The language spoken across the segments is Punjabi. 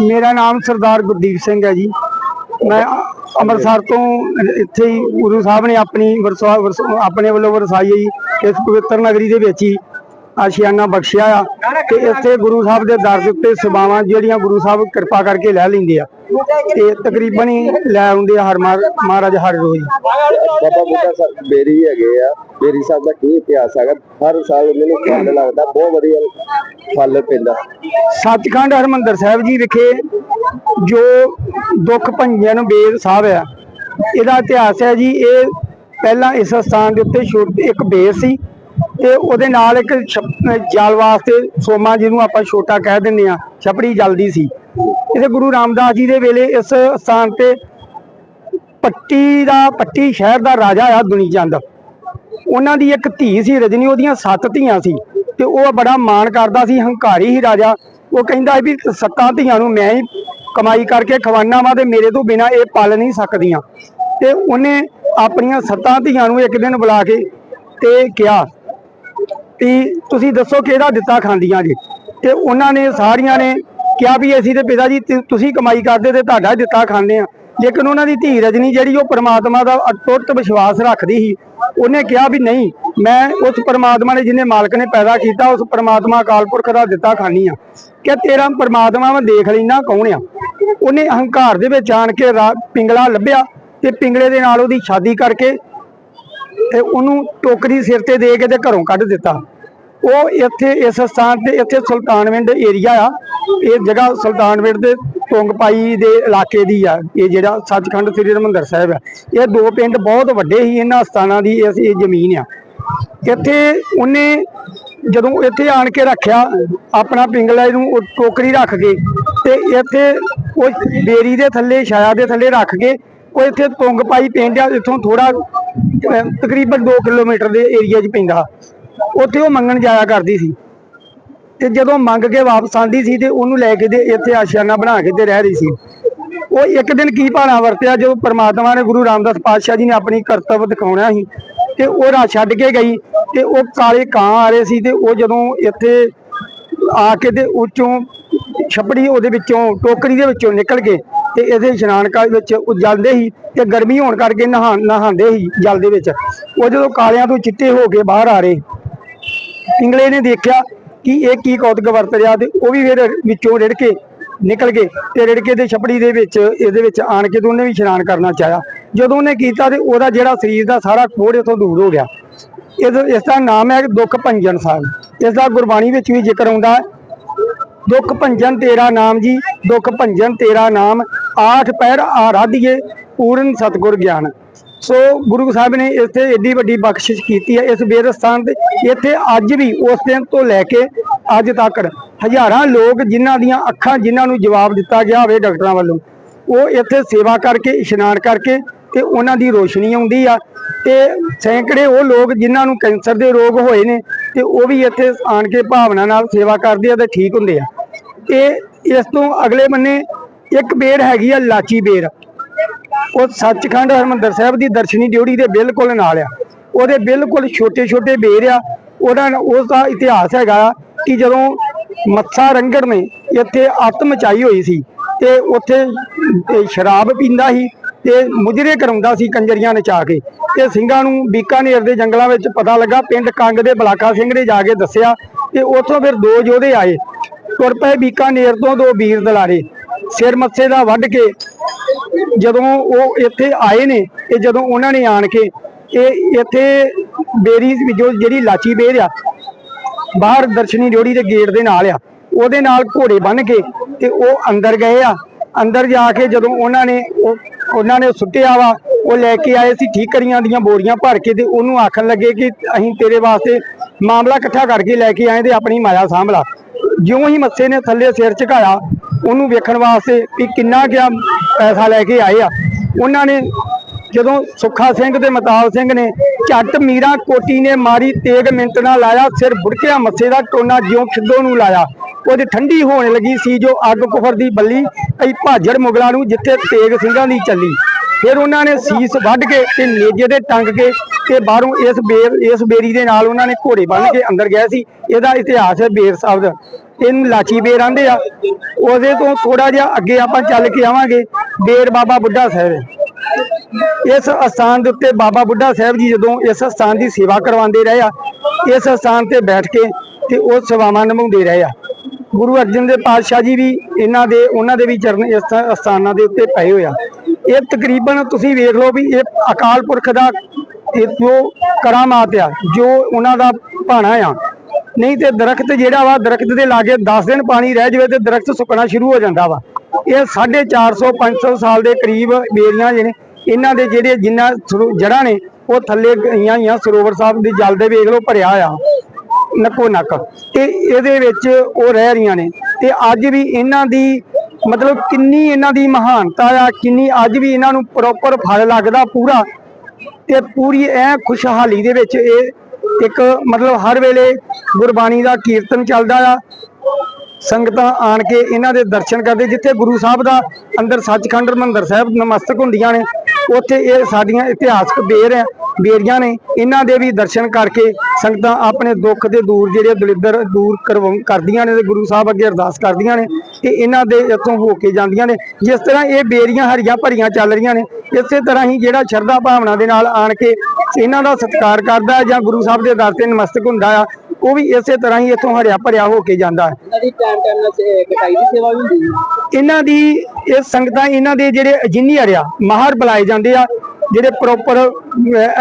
ਮੇਰਾ ਨਾਮ ਸਰਦਾਰ ਗੁਰਦੀਪ ਸਿੰਘ ਹੈ ਜੀ। ਮੈਂ ਅੰਮ੍ਰਿਤਸਰ ਤੋਂ ਇੱਥੇ ਹੀ ਗੁਰੂ ਸਾਹਿਬ ਨੇ ਆਪਣੀ ਵਰਸਾ ਵਰਸ- ਆਪਣੇ ਵੱਲੋਂ ਵਰਸਾਈ ਇਸ ਪਵਿੱਤਰ ਨਗਰੀ ਦੇ ਵਿੱਚ ਹੀ ਆਸ਼ੀਆਨਾ ਬਖਸ਼ਿਆ ਆ ਤੇ ਇੱਥੇ ਗੁਰੂ ਸਾਹਿਬ ਦੇ ਦਰ ਦੇ ਉੱਤੇ ਸੇਵਾਵਾਂ ਜਿਹੜੀਆਂ ਗੁਰੂ ਸਾਹਿਬ ਕਿਰਪਾ ਕਰਕੇ ਲੈ ਲੈਂਦੇ ਆ ਤੇ ਤਕਰੀਬਨ ਹੀ ਲੈ ਆਉਂਦੇ ਆ ਹਰ ਮਹਾਰਾਜ ਹਰ ਰੋਜ਼। ਬਾਬਾ ਬੁੱਢਾ ਸਾਹਿਬ ਬੇਰੀ ਹੈਗੇ ਆ। ਬੇਰੀ ਸਾਹਿਬ ਦਾ ਕੀ ਇਤਿਹਾਸ ਹੈਗਾ? ਹਰ ਸਾਲ ਮੈਨੂੰ ਫਲ ਲੱਗਦਾ ਬਹੁਤ ਵਧੀਆ ਫਲ ਪੈਂਦਾ। ਸੱਚਖੰਡ ਹਰਮੰਦਰ ਸਾਹਿਬ ਜੀ ਵਿਖੇ ਜੋ ਦੁੱਖ ਭੰਜਨ ਬੇਦ ਸਾਹਿਬ ਆ ਇਹਦਾ ਇਤਿਹਾਸ ਹੈ ਜੀ ਇਹ ਪਹਿਲਾਂ ਇਸ ਸਥਾਨ ਦੇ ਉੱਤੇ ਇੱਕ ਬੇਰ ਸੀ। ਤੇ ਉਹਦੇ ਨਾਲ ਇੱਕ ਛਪ- ਜਲ ਵਾਸਤੇ ਸੋਮਾ ਜਿਹਨੂੰ ਆਪਾਂ ਛੋਟਾ ਕਹਿ ਦਿੰਦੇ ਆ ਛਪੜੀ ਜਲਦੀ ਸੀ। ਇਹਦੇ ਗੁਰੂ ਰਾਮਦਾਸ ਜੀ ਦੇ ਵੇਲੇ ਇਸ ਸਥਾਨ ਤੇ ਪੱਟੀ ਦਾ, ਪੱਟੀ ਸ਼ਹਿਰ ਦਾ ਰਾਜਾ ਆ ਦੁਨੀ ਚੰਦ ਉਹਨਾਂ ਦੀ ਇੱਕ ਧੀ ਸੀ ਰਜਨੀ, ਉਹਦੀਆਂ ਸੱਤ ਧੀਆਂ ਸੀ ਤੇ ਉਹ ਬੜਾ ਮਾਣ ਕਰਦਾ ਸੀ, ਹੰਕਾਰੀ ਹੀ ਰਾਜਾ। ਉਹ ਕਹਿੰਦਾ ਵੀ ਸੱਤਾਂ ਧੀਆਂ ਨੂੰ ਮੈਂ ਹੀ ਕਮਾਈ ਕਰਕੇ ਖਵਾਨਾ ਵਾ ਤੇ ਮੇਰੇ ਤੋਂ ਬਿਨਾ ਇਹ ਪਲ ਨਹੀਂ ਸਕਦੀਆਂ। ਤੇ ਉਹਨੇ ਆਪਣੀਆਂ ਸੱਤਾਂ ਧੀਆਂ ਨੂੰ ਇੱਕ ਦਿਨ ਬੁਲਾ ਕੇ ਤੇ ਕਿਹਾ ਵੀ ਤੁਸੀਂ ਦੱਸੋ ਕਿਹੜਾ ਦਿੱਤਾ ਖਾਂਦੀਆਂ ਜੀ? ਤੇ ਉਹਨਾਂ ਨੇ, ਸਾਰੀਆਂ ਨੇ ਕਿਹਾ ਵੀ ਅਸੀਂ ਤੇ ਪਿਤਾ ਜੀ ਤੁਸੀਂ ਕਮਾਈ ਕਰਦੇ ਤੇ ਤੁਹਾਡਾ ਦਿੱਤਾ ਖਾਂਦੇ ਆ। ਲੇਕਿਨ ਉਹਨਾਂ ਦੀ ਧੀ ਰਜਨੀ ਜਿਹੜੀ ਉਹ ਪਰਮਾਤਮਾ ਦਾ ਅਟੁੱਟ ਵਿਸ਼ਵਾਸ ਰੱਖਦੀ ਸੀ। ਉਹਨੇ ਕਿਹਾ ਵੀ ਨਹੀਂ, ਮੈਂ ਉਸ ਪਰਮਾਤਮਾ ਨੇ ਜਿਹਨੇ ਮਾਲਕ ਨੇ ਪੈਦਾ ਕੀਤਾ, ਉਸ ਪਰਮਾਤਮਾ ਅਕਾਲ ਪੁਰਖ ਦਾ ਦਿੱਤਾ ਖਾਨੀ ਆ। ਕਿ ਤੇਰਾ ਪਰਮਾਤਮਾ ਮੈਂ ਦੇਖ ਲੈਣਾ ਕੌਣ ਆ? ਉਹਨੇ ਅਹੰਕਾਰ ਦੇ ਵਿੱਚ ਆਣ ਕੇ ਰਾ- ਪਿੰਗਲਾ ਲੱਭਿਆ ਤੇ ਪਿੰਗਲੇ ਦੇ ਨਾਲ ਉਹਦੀ ਸ਼ਾਦੀ ਕਰਕੇ ਤੇ ਉਹਨੂੰ ਟੋਕਰੀ ਸਿਰ ਤੇ ਦੇ ਕੇ ਤੇ ਘਰੋਂ ਕੱਢ ਦਿੱਤਾ। ਉਹ ਇੱਥੇ ਇਸ ਸਥਾਨ ਤੇ, ਇੱਥੇ ਸੁਲਤਾਨਵਿੰਡ ਏਰੀਆ ਆ। ਇਹ ਜਗ੍ਹਾ ਸੁਲਤਾਨਵਿੰਡ ਦੇ ਤੁੰਗਪਾਈ ਦੇ ਇਲਾਕੇ ਦੀ ਆ। ਇਹ ਜਿਹੜਾ ਸੱਚਖੰਡ ਸ੍ਰੀ ਹਰਿਮੰਦਰ ਸਾਹਿਬ ਆ। ਇਹ ਦੋ ਪਿੰਡ ਬਹੁਤ ਵੱਡੇ ਹੀ ਇਹਨਾਂ ਸਥਾਨਾਂ ਦੀ ਇਹ ਜ਼ਮੀਨ ਆ। ਇੱਥੇ ਉਹਨੇ ਜਦੋਂ ਇੱਥੇ ਆਣ ਕੇ ਰੱਖਿਆ, ਆਪਣਾ ਪਿੰਗਲਾ ਨੂੰ ਉਹ ਟੋਕਰੀ ਰੱਖ ਕੇ ਤੇ ਇੱਥੇ ਉਹ ਬੇਰੀ ਦੇ ਥੱਲੇ, ਛਾਇਆ ਦੇ ਥੱਲੇ ਰੱਖ ਕੇ ਉਹ ਇੱਥੇ ਤੁੰਗਪਾਈ ਪਿੰਡ ਆ, ਇੱਥੋਂ ਥੋੜਾ ਤਕਰੀਬਨ 2 ਕਿਲੋਮੀਟਰ ਦੇ ਏਰੀਆ 'ਚ ਪੈਂਦਾ। ਉੱਥੇ ਉਹ ਮੰਗਣ ਜਾਇਆ ਕਰਦੀ ਸੀ। ਤੇ ਜਦੋਂ ਮੰਗ ਕੇ ਵਾਪਸ ਆਂਦੀ ਸੀ ਤੇ ਉਹਨੂੰ ਲੈ ਕੇ ਤੇ ਇੱਥੇ ਆਸ਼ਿਆਨਾ ਬਣਾ ਕੇ ਤੇ ਰਹਿ ਰਹੀ ਸੀ। ਉਹ ਇੱਕ ਦਿਨ ਕੀ ਭਾਣਾ ਵਰਤਿਆ ਜੋ ਪ੍ਰਮਾਤਮਾ ਨੇ ਗੁਰੂ ਰਾਮਦਾਸ ਪਾਤਸ਼ਾਹ ਜੀ ਨੇ ਆਪਣੀ ਕਰਤੱਵ ਦਿਖਾਉਣਾ ਸੀ ਤੇ ਉਹ ਰਾ ਛੱਡ ਕੇ ਗਈ ਤੇ ਉਹ ਕਾਲੇ ਕਾਂ ਆ ਰਹੇ ਸੀ ਤੇ ਉਹ ਜਦੋਂ ਇੱਥੇ ਆ ਕੇ ਤੇ ਉੱਚੋਂ ਛਪੜੀ ਉਹਦੇ ਵਿੱਚੋਂ, ਟੋਕਰੀ ਦੇ ਵਿੱਚੋਂ ਨਿਕਲ ਕੇ ਤੇ ਇਹਦੇ ਇਸ਼ਨਾਨ ਕਾਲ ਵਿੱਚ ਉਹ ਜਲਦੇ ਸੀ ਤੇ ਗਰਮੀ ਹੋਣ ਕਰਕੇ ਨਹਾ ਨਹਾਉਂਦੇ ਸੀ ਜਲ ਦੇ ਵਿੱਚ। ਉਹ ਜਦੋਂ ਕਾਲਿਆਂ ਤੋਂ ਚਿੱਟੇ ਹੋ ਕੇ ਬਾਹਰ ਆ ਰਹੇ ਇੰਗਲੇ ਨੇ ਦੇਖਿਆ ਕਿ ਇਹ ਕੀ ਕੌਤਕ ਵਰਤ ਰਿਹਾ ਤੇ ਉਹ ਵੀ ਫਿਰ ਵਿੱਚੋਂ ਰਿੜ ਕੇ ਨਿਕਲ ਗਏ ਤੇ ਰਿੜਕੇ ਦੇ ਛਪੜੀ ਦੇ ਵਿੱਚ, ਇਹਦੇ ਵਿੱਚ ਆਣ ਕੇ ਤੇ ਉਹਨੇ ਵੀ ਇਸ਼ਨਾਨ ਕਰਨਾ ਚਾਹਿਆ। ਜਦੋਂ ਉਹਨੇ ਕੀਤਾ ਤੇ ਉਹਦਾ ਜਿਹੜਾ ਸਰੀਰ ਦਾ ਸਾਰਾ ਕੋੜ ਇਥੋਂ ਦੂਰ ਹੋ ਗਿਆ। ਇਸ ਇਸ ਦਾ ਨਾਮ ਹੈ ਦੁੱਖ ਭੰਜਨ ਸਾਹਿਬ ਇਸ ਦਾ ਗੁਰਬਾਣੀ ਵਿੱਚ ਵੀ ਜ਼ਿਕਰ ਆਉਂਦਾ ਦੁੱਖ ਭੰਜਨ ਤੇਰਾ ਨਾਮ ਜੀ, ਦੁੱਖ ਭੰਜਨ ਤੇਰਾ ਨਾਮ ਆਠ ਪੈਰ ਆਰਾਧੀਏ ਪੂਰਨ ਸਤਗੁਰ ਗਿਆਨ। ਸੋ ਗੁਰੂ ਸਾਹਿਬ ਨੇ ਇੱਥੇ ਏਡੀ ਵੱਡੀ ਬਖਸ਼ਿਸ਼ ਕੀਤੀ ਹੈ, ਇਸ ਬੇਦ ਸਥਾਨ ਤੇ। ਇੱਥੇ ਅੱਜ ਵੀ ਉਸ ਦਿਨ ਤੋਂ ਲੈ ਕੇ ਅੱਜ ਤੱਕ ਹਜ਼ਾਰਾਂ ਲੋਕ ਜਿਨ੍ਹਾਂ ਦੀਆਂ ਅੱਖਾਂ ਜਿਨ੍ਹਾਂ ਨੂੰ ਜਵਾਬ ਦਿੱਤਾ ਗਿਆ ਹੋਵੇ ਡਾਕਟਰਾਂ ਵੱਲੋਂ, ਉਹ ਇੱਥੇ ਸੇਵਾ ਕਰਕੇ, ਇਸ਼ਨਾਨ ਕਰਕੇ ਤੇ ਉਹਨਾਂ ਦੀ ਰੋਸ਼ਨੀ ਆਉਂਦੀ ਆ। ਤੇ ਸੈਂਕੜੇ ਉਹ ਲੋਕ ਜਿਨ੍ਹਾਂ ਨੂੰ ਕੈਂਸਰ ਦੇ ਰੋਗ ਹੋਏ ਨੇ ਤੇ ਉਹ ਵੀ ਇੱਥੇ ਆਣ ਕੇ ਭਾਵਨਾ ਨਾਲ ਸੇਵਾ ਕਰਦੇ ਆ ਤੇ ਠੀਕ ਹੁੰਦੇ ਆ। ਤੇ ਇਸ ਤੋਂ ਅਗਲੇ ਬੰਨੇ ਇੱਕ ਬੇਰ ਹੈਗੀ ਆ, ਲਾਚੀ ਬੇਰ ਉਹ ਸੱਚਖੰਡ ਹਰਮੰਦਰ ਸਾਹਿਬ ਦੀ ਦਰਸ਼ਨੀ ਡਿਊਟੀ ਦੇ ਬਿਲਕੁਲ ਨਾਲ ਆ। ਉਹਦੇ ਬਿਲਕੁਲ ਛੋਟੇ ਛੋਟੇ ਬੇਰ ਆ। ਉਹਦਾ ਉਸ ਦਾ ਇਤਿਹਾਸ ਹੈਗਾ ਕਿ ਜਦੋਂ ਮੱਥਾ ਰੰਗੜ ਨੇ, ਇੱਥੇ ਅੱਤ ਮਚਾਈ ਹੋਈ ਸੀ ਤੇ ਉੱਥੇ ਸ਼ਰਾਬ ਪੀਂਦਾ ਸੀ ਤੇ ਮੁਜਰੇ ਕਰਾਉਂਦਾ ਸੀ ਕੰਜਰੀਆਂ ਨਚਾ ਕੇ। ਤੇ ਸਿੰਘਾਂ ਨੂੰ ਬੀਕਾਨੇਰ ਦੇ ਜੰਗਲਾਂ ਵਿੱਚ ਪਤਾ ਲੱਗਾ, ਪਿੰਡ ਕੰਗ ਦੇ ਬਲਾਕਾ ਸਿੰਘ ਨੇ ਜਾ ਕੇ ਦੱਸਿਆ ਤੇ ਉੱਥੋਂ ਫਿਰ ਦੋ ਯੋਧੇ ਆਏ। ਤੁਰ ਪਏ ਬੀਕਾਨੇਰ ਤੋਂ ਦੋ ਵੀਰ ਦਲਾਰੇ। ਸਿਰ ਮੱਥੇ ਦਾ ਵੱਢ ਕੇ ਜਦੋਂ ਉਹ ਇੱਥੇ ਆਏ ਨੇ ਤੇ ਜਦੋਂ ਉਹਨਾਂ ਨੇ ਆਣ ਕੇ, ਇਹ ਇੱਥੇ ਬੇਰੀ ਜੋ ਜਿਹੜੀ ਲਾਚੀ ਬੇਰ ਆ, ਬਾਹਰ ਦਰਸ਼ਨੀ ਜੋੜੀ ਦੇ ਗੇਟ ਦੇ ਨਾਲ ਆ, ਉਹਦੇ ਨਾਲ ਘੋੜੇ ਬੰਨ ਕੇ ਤੇ ਉਹ ਅੰਦਰ ਗਏ ਆ। ਅੰਦਰ ਜਾ ਕੇ ਜਦੋਂ ਉਹਨਾਂ ਨੇ ਉਹ, ਉਹਨਾਂ ਨੇ ਸੁੱਟਿਆ ਵਾ, ਉਹ ਲੈ ਕੇ ਆਏ ਸੀ ਠੀਕਰੀਆਂ ਦੀਆਂ ਬੋਰੀਆਂ ਭਰ ਕੇ ਤੇ ਉਹਨੂੰ ਆਖਣ ਲੱਗੇ ਕਿ ਅਸੀਂ ਤੇਰੇ ਵਾਸਤੇ ਮਾਮਲਾ ਇਕੱਠਾ ਕਰਕੇ ਲੈ ਕੇ ਆਏ ਤੇ ਆਪਣੀ ਮਾਇਆ ਸਾਂਭਲਾ ਜਿਉਂ ਹੀ ਮੱਥੇ ਨੇ ਥੱਲੇ ਸਿਰ ਝੁਕਾਇਆ ਉਹਨੂੰ ਵੇਖਣ ਵਾਸਤੇ ਵੀ ਕਿੰਨਾ ਕਿਆ ਪੈਸਾ ਲੈ ਕੇ ਆਏ ਆ। ਉਹਨਾਂ ਨੇ ਜਦੋਂ ਸੁੱਖਾ ਸਿੰਘ ਤੇ ਮਤਾਲ ਸਿੰਘ ਨੇ ਝੱਟ ਮੀਰਾ ਕੋਟੀ ਨੇ ਮਾਰੀ, ਤੇਗ ਮਿੰਟ ਨਾਲ ਲਾਇਆ, ਸਿਰ ਬੁੜਕਿਆ ਮੱਥੇ ਦਾ ਟੋਨਾ ਜਿਉਂ ਖਿੱਦੋ ਨੂੰ ਲਾਇਆ। ਉਹਦੀ ਠੰਡੀ ਹੋਣ ਲੱਗੀ ਸੀ ਜੋ ਅੱਗ ਕੁਫਰ ਦੀ ਬੱਲੀ, ਅਈ ਭਾਜੜ ਮੁਗਲਾਂ ਨੂੰ ਜਿੱਥੇ ਤੇਗ ਸਿੰਘਾਂ ਦੀ ਚੱਲੀ। ਫਿਰ ਉਹਨਾਂ ਨੇ ਸੀਸ ਵੱਢ ਕੇ ਤੇ ਨੇਜੇ ਦੇ ਟੰਗ ਕੇ ਤੇ ਬਾਹਰੋਂ ਇਸ ਬੇਰ ਇਸ ਬੇਰੀ ਦੇ ਨਾਲ ਉਹਨਾਂ ਨੇ ਘੋੜੇ ਬੰਨ ਕੇ ਅੰਦਰ ਗਏ ਸੀ। ਇਹਦਾ ਇਤਿਹਾਸ ਹੈ ਬੇਰ ਸਾਹਿਬ ਦਾ। ਇਹਨੂੰ ਲਾਚੀ ਬੇਰ ਆਂਦੇ ਆ। ਉਹਦੇ ਤੋਂ ਥੋੜਾ ਜਿਹਾ ਅੱਗੇ ਆਪਾਂ ਚੱਲ ਕੇ ਆਵਾਂਗੇ ਬੇਰ ਬਾਬਾ ਬੁੱਢਾ ਸਾਹਿਬ। ਇਸ ਅਸਥਾਨ ਦੇ ਉੱਤੇ ਬਾਬਾ ਬੁੱਢਾ ਸਾਹਿਬ ਜੀ ਜਦੋਂ ਇਸ ਅਸਥਾਨ ਦੀ ਸੇਵਾ ਕਰਵਾਉਂਦੇ ਰਹੇ ਆ, ਇਸ ਅਸਥਾਨ ਤੇ ਬੈਠ ਕੇ ਤੇ ਉਹ ਸੇਵਾਵਾਂ ਨਿਭਾਉਂਦੇ ਰਹੇ ਆ। ਗੁਰੂ ਅਰਜਨ ਦੇਵ ਪਾਤਸ਼ਾਹ ਜੀ ਵੀ ਇਹਨਾਂ ਦੇ, ਉਹਨਾਂ ਦੇ ਵੀ ਚਰਨ ਇਸ ਅਸਥਾਨਾਂ ਦੇ ਉੱਤੇ ਪਏ ਹੋਇਆ ਇਹ ਤਕਰੀਬਨ ਤੁਸੀਂ ਵੇਖ ਲਓ ਵੀ ਇਹ ਅਕਾਲ ਪੁਰਖ ਦਾ ਇਹ ਜੋ ਕਰਾਮਾਤ ਆ, ਜੋ ਉਹਨਾਂ ਦਾ ਭਾਣਾ ਆ ਨਹੀਂ ਤੇ ਦਰਖਤ ਜਿਹੜਾ ਵਾ, ਦਰਖਤ ਦੇ ਲਾਗੇ 10 ਦਿਨ ਪਾਣੀ ਰਹਿ ਜਾਵੇ ਤੇ ਦਰਖਤ ਸੁੱਕਣਾ ਸ਼ੁਰੂ ਹੋ ਜਾਂਦਾ ਵਾ। ਇਹ 450 500 ਸਾਲ ਦੇ ਕਰੀਬ ਬੇਰੀਆਂ ਜਿਹੜੇ ਇਹਨਾਂ ਦੇ ਜਿਹੜੇ ਜਿੰਨਾ ਜੜਾਂ ਨੇ, ਉਹ ਥੱਲੇ ਗਈਆਂ ਹੋਈਆਂ, ਸਰੋਵਰ ਸਾਹਿਬ ਦੇ ਜਲ ਦੇ ਵੇਖ ਲਓ, ਭਰਿਆ ਆ ਨੱਕੋ ਨੱਕ। ਤੇ ਇਹਦੇ ਵਿੱਚ ਉਹ ਰਹਿ ਰਹੀਆਂ ਨੇ। ਤੇ ਅੱਜ ਵੀ ਇਹਨਾਂ ਦੀ, ਮਤਲਬ ਕਿੰਨੀ ਇਹਨਾਂ ਦੀ ਮਹਾਨਤਾ ਆ, ਕਿੰਨੀ ਅੱਜ ਵੀ ਇਹਨਾਂ ਨੂੰ ਪ੍ਰੋਪਰ ਫਲ ਲੱਗਦਾ ਪੂਰਾ। ਤੇ ਪੂਰੀ ਐ ਖੁਸ਼ਹਾਲੀ ਦੇ ਵਿੱਚ ਇਹ ਇੱਕ ਮਤਲਬ ਹਰ ਵੇਲੇ ਗੁਰਬਾਣੀ ਦਾ ਕੀਰਤਨ ਚੱਲਦਾ ਆ। ਸੰਗਤਾਂ ਆਣ ਕੇ ਇਹਨਾਂ ਦੇ ਦਰਸ਼ਨ ਕਰਦੇ, ਜਿੱਥੇ ਗੁਰੂ ਸਾਹਿਬ ਦਾ ਅੰਦਰ ਸੱਚਖੰਡ ਹਰਿਮੰਦਰ ਸਾਹਿਬ ਨਮਸਤਕ ਹੁੰਦੀਆਂ ਨੇ, ਉੱਥੇ ਇਹ ਸਾਡੀਆਂ ਇਤਿਹਾਸਕ ਬੇਰ ਹੈ। ਬੇਰੀਆਂ ਨੇ ਇਹਨਾਂ ਦੇ ਵੀ ਦਰਸ਼ਨ ਕਰਕੇ ਸੰਗਤਾਂ ਆਪਣੇ ਦੁੱਖ ਦੇ ਦੂਰ ਜਿਹੜੇ ਦਲਿੱਦਰ ਦੂਰ ਕਰਦੀਆਂ ਨੇ ਤੇ ਗੁਰੂ ਸਾਹਿਬ ਅੱਗੇ ਅਰਦਾਸ ਕਰਦੀਆਂ ਨੇ ਤੇ ਇਹਨਾਂ ਦੇ ਇੱਥੋਂ ਹੋ ਕੇ ਜਾਂਦੀਆਂ ਨੇ। ਜਿਸ ਤਰ੍ਹਾਂ ਇਹ ਬੇਰੀਆਂ ਹਰੀਆਂ ਭਰੀਆਂ ਚੱਲ ਰਹੀਆਂ ਨੇ ਇਸੇ ਤਰ੍ਹਾਂ ਹੀ ਜਿਹੜਾ ਸ਼ਰਧਾ ਭਾਵਨਾ ਦੇ ਨਾਲ ਆਣ ਕੇ ਇਹਨਾਂ ਦਾ ਸਤਿਕਾਰ ਕਰਦਾ ਜਾਂ ਗੁਰੂ ਸਾਹਿਬ ਦੇ ਦਰ ਤੇ ਨਮਸਤਕ ਹੁੰਦਾ ਆ ਉਹ ਵੀ ਇਸੇ ਤਰ੍ਹਾਂ ਹੀ ਇੱਥੋਂ ਹਰਿਆ ਭਰਿਆ ਹੋ ਕੇ ਜਾਂਦਾ ਹੈ। ਇਹਨਾਂ ਦੀ ਟਾਈਮ ਟਾਈਮ ਨਾਲ ਸੇ- ਕਟਾਈ ਦੀ ਸੇਵਾ ਵੀ ਹੁੰਦੀ ਹੈ। ਇਹਨਾਂ ਦੀ ਇਹ ਸੰਗਤਾਂ ਇਹਨਾਂ ਦੇ ਜਿਹੜੇ ਇੰਜੀਨੀਅਰ ਆ ਮਾਹਰ ਬੁਲਾਏ ਜਾਂਦੇ ਆ ਜਿਹੜੇ ਪ੍ਰੋਪਰ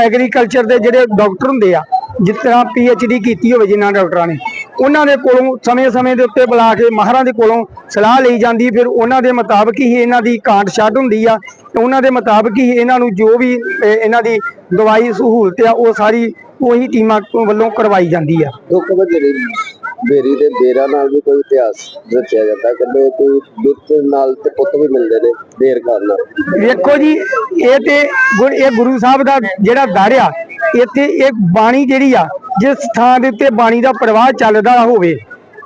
ਐਗਰੀਕਲਚਰ ਦੇ ਜਿਹੜੇ ਡਾਕਟਰ ਹੁੰਦੇ ਆ, ਜਿਸ ਤਰ੍ਹਾਂ ਡੀ ਕੀਤੀ ਹੋਵੇ ਜਿਨ੍ਹਾਂ ਡਾਕਟਰਾਂ ਨੇ, ਉਹਨਾਂ ਦੇ ਕੋਲੋਂ ਸਮੇਂ-ਸਮੇਂ ਦੇ ਉੱਤੇ ਬੁਲਾ ਕੇ ਮਾਹਰਾਂ ਦੇ ਕੋਲੋਂ ਸਲਾਹ ਲਈ ਜਾਂਦੀ, ਫਿਰ ਉਹਨਾਂ ਦੇ ਮੁਤਾਬਕ ਹੀ ਇਹਨਾਂ ਦੀ ਕਾਂਟ ਛੱਡ ਹੁੰਦੀ ਆ ਉਹਨਾਂ ਦੇ ਮੁਤਾਬਕ ਹੀ ਇਹਨਾਂ ਨੂੰ ਜੋ ਵੀ ਇਹਨਾਂ ਦੀ ਦਵਾਈ ਸਹੂਲਤ ਆ, ਉਹ ਸਾਰੀ ਉਹੀ ਟੀਮਾਂ ਵੱਲੋਂ ਕਰਵਾਈ ਜਾਂਦੀ ਆ। ਬੇਰੀ ਦੇ ਬੇਰਾ ਨਾਲ ਵੀ ਕੋਈ ਇਤਿਹਾਸ ਰਚਿਆ ਜਾਂਦਾ ਕਹਿੰਦੇ ਕੋਈ ਬਿੱਤ ਨਾਲ ਤੇ ਪੁੱਤ ਵੀ ਮਿਲਦੇ ਨੇ ਬੇਰ ਖਾਨ ਨਾਲ ਵੇਖੋ ਜੀ, ਇਹ ਤੇ ਇਹ ਗੁਰੂ ਸਾਹਿਬ ਦਾ ਜਿਹੜਾ ਦਰ ਇੱਥੇ ਇਹ ਬਾਣੀ ਜਿਹੜੀ ਆ, ਜਿਸ ਥਾਂ ਦੇ ਉੱਤੇ ਬਾਣੀ ਦਾ ਪ੍ਰਵਾਹ ਚੱਲਦਾ ਹੋਵੇ,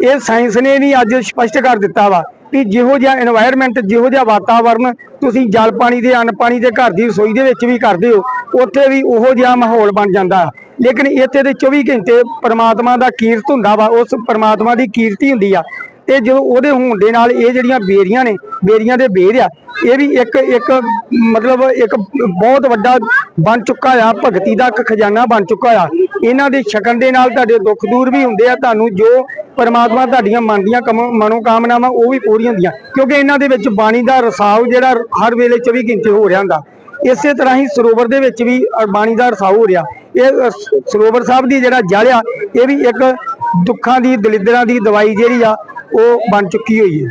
ਇਹ ਸਾਇੰਸ ਨੇ ਵੀ ਅੱਜ ਸਪਸ਼ਟ ਕਰ ਦਿੱਤਾ ਵਾ ਕਿ ਜਿਹੋ ਜਿਹਾ এনवायरमेंट ਜਿਹੋ ਜਿਹਾ ਵਾਤਾਵਰਨ ਤੁਸੀਂ ਜਲ ਪਾਣੀ ਦੇ, ਅਨ ਪਾਣੀ ਦੇ ਘਰ ਦੀ ਰਸੋਈ ਦੇ ਵਿੱਚ ਵੀ ਕਰਦੇ ਹੋ, ਉੱਥੇ ਵੀ ਉਹੋ ਜਿਹਾ ਮਾਹੌਲ ਬਣ ਜਾਂਦਾ। ਲੇਕਿਨ ਇੱਥੇ ਦੇ 24 ਘੰਟੇ ਪ੍ਰਮਾਤਮਾ ਦਾ ਕੀਰਤ ਹੁੰਦਾ ਵਾ, ਉਸ ਪਰਮਾਤਮਾ ਦੀ ਕੀਰਤੀ ਹੁੰਦੀ ਆ। ਤੇ ਜਦੋਂ ਉਹਦੇ ਹੋਣ ਦੇ ਨਾਲ ਇਹ ਜਿਹੜੀਆਂ ਬੇਰੀਆਂ ਨੇ, ਬੇਰੀਆਂ ਦੇ ਬੇਰ ਆ, ਇਹ ਵੀ ਇੱਕ ਇੱਕ ਮਤਲਬ ਇੱਕ ਬਹੁਤ ਵੱਡਾ ਬਣ ਚੁੱਕਾ ਆ, ਭਗਤੀ ਦਾ ਇੱਕ ਖਜ਼ਾਨਾ ਬਣ ਚੁੱਕਾ ਆ। ਇਹਨਾਂ ਦੇ ਛਕਣ ਦੇ ਨਾਲ ਤੁਹਾਡੇ ਦੁੱਖ ਦੂਰ ਵੀ ਹੁੰਦੇ ਆ, ਤੁਹਾਨੂੰ ਜੋ ਪਰਮਾਤਮਾ ਤੁਹਾਡੀਆਂ ਮਨ ਦੀਆਂ ਕਮ- ਮਨੋਕਾਮਨਾਵਾਂ ਉਹ ਵੀ ਪੂਰੀਆਂ ਹੁੰਦੀਆਂ। ਕਿਉਂਕਿ ਇਹਨਾਂ ਦੇ ਵਿੱਚ ਬਾਣੀ ਦਾ ਰਸਾਵ ਜਿਹੜਾ ਹਰ ਵੇਲੇ 24 ਘੰਟੇ ਹੋ ਰਿਹਾ ਹੁੰਦਾ। ਇਸੇ ਤਰ੍ਹਾਂ ਹੀ ਸਰੋਵਰ ਦੇ ਵਿੱਚ ਵੀ ਬਾਣੀ ਦਾ ਰਸਾਵ ਹੋ ਰਿਹਾ। ਇਹ ਸਰੋਵਰ ਸਾਹਿਬ ਦੀ ਜਿਹੜਾ ਜਲ ਆ, ਇਹ ਵੀ ਇੱਕ ਦੁੱਖਾਂ ਦੀ, ਦਲਿੱਦਰਾਂ ਦੀ ਦਵਾਈ ਜਿਹੜੀ ਆ, ਉਹ ਬਣ ਚੁੱਕੀ ਹੋਈ ਹੈ।